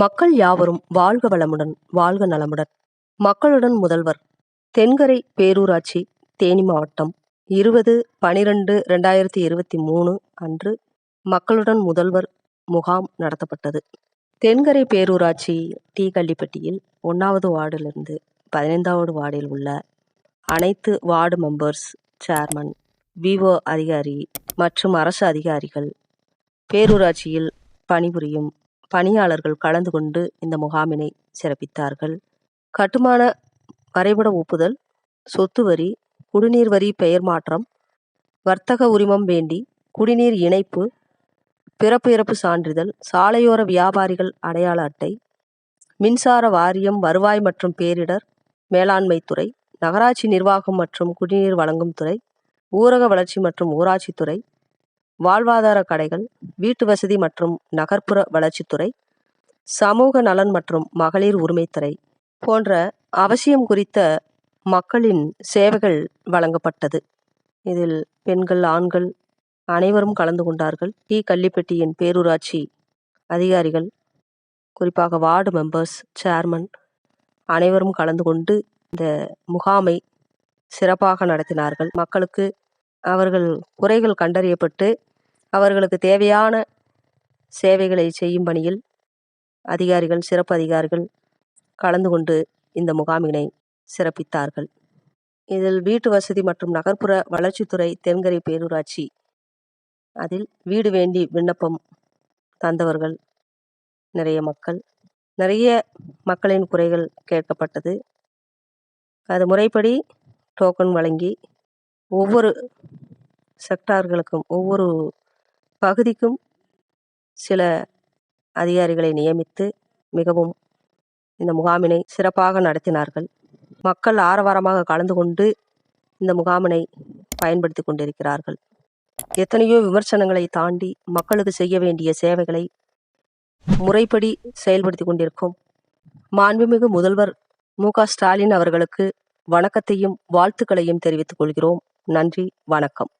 மக்கள் யாவரும் வாழ்க வளமுடன் வாழ்க நலமுடன். மக்களுடன் முதல்வர் தென்கரை பேரூராட்சி தேனி மாவட்டம் இருபது பனிரெண்டு ரெண்டாயிரத்தி இருபத்தி மூணு அன்று மக்களுடன் முதல்வர் முகாம் நடத்தப்பட்டது. தென்கரை பேரூராட்சி டி கள்ளிப்பட்டியில் ஒன்றாவது வார்டிலிருந்து பதினைந்தாவது வார்டில் உள்ள அனைத்து வார்டு மெம்பர்ஸ் சேர்மன் விவோ அதிகாரி மற்றும் அரசு அதிகாரிகள் பேரூராட்சியில் பணிபுரியும் பணியாளர்கள் கலந்து கொண்டு இந்த முகாமினை சிறப்பித்தார்கள். கட்டுமான வரைபட ஒப்புதல் சொத்து வரி குடிநீர் வரி பெயர் மாற்றம் வர்த்தக உரிமம் வேண்டி குடிநீர் இணைப்பு பிறப்பு இறப்பு சான்றிதழ் சாலையோர வியாபாரிகள் அடையாள அட்டை மின்சார வாரியம் வருவாய் மற்றும் பேரிடர் மேலாண்மை துறை நகராட்சி நிர்வாகம் மற்றும் குடிநீர் வழங்கும் துறை ஊரக வளர்ச்சி மற்றும் ஊராட்சித்துறை வாழ்வாதார கடைகள் வீட்டு வசதி மற்றும் நகர்ப்புற வளர்ச்சித்துறை சமூக நலன் மற்றும் மகளிர் உரிமைத்துறை போன்ற அவசியம் குறித்த மக்களின் சேவைகள் வழங்கப்பட்டது. இதில் பெண்கள் ஆண்கள் அனைவரும் கலந்து கொண்டார்கள். டி. கள்ளிப்பட்டியின் பேரூராட்சி அதிகாரிகள் குறிப்பாக வார்டு மெம்பர்ஸ் சேர்மன் அனைவரும் கலந்து கொண்டு இந்த முகாமை சிறப்பாக நடத்தினார்கள். மக்களுக்கு அவர்கள் குறைகள் கண்டறியப்பட்டு அவர்களுக்கு தேவையான சேவைகளை செய்யும் பணியில் அதிகாரிகள் சிறப்பு அதிகாரிகள் கலந்து கொண்டு இந்த முகாமினை சிறப்பித்தார்கள். இதில் வீட்டு வசதி மற்றும் நகர்ப்புற வளர்ச்சித்துறை தென்கரை பேரூராட்சி அதில் வீடு வேண்டி விண்ணப்பம் தந்தவர்கள் நிறைய மக்கள் நிறைய மக்களின் குறைகள் கேட்கப்பட்டது. அது முறைப்படி டோக்கன் வழங்கி ஒவ்வொரு செக்டார்களுக்கும் ஒவ்வொரு பகுதிக்கும் சில அதிகாரிகளை நியமித்து மிகவும் இந்த முகாமினை சிறப்பாக நடத்தினார்கள். மக்கள் ஆரவாரமாக கலந்து கொண்டு இந்த முகாமினை பயன்படுத்தி கொண்டிருக்கிறார்கள். எத்தனையோ விமர்சனங்களை தாண்டி மக்களுக்கு செய்ய வேண்டிய சேவைகளை முறைப்படி செயல்படுத்தி கொண்டிருக்கும் மாண்புமிகு முதல்வர் மு ஸ்டாலின் அவர்களுக்கு வணக்கத்தையும் வாழ்த்துக்களையும் தெரிவித்துக் கொள்கிறோம். நன்றி வணக்கம்.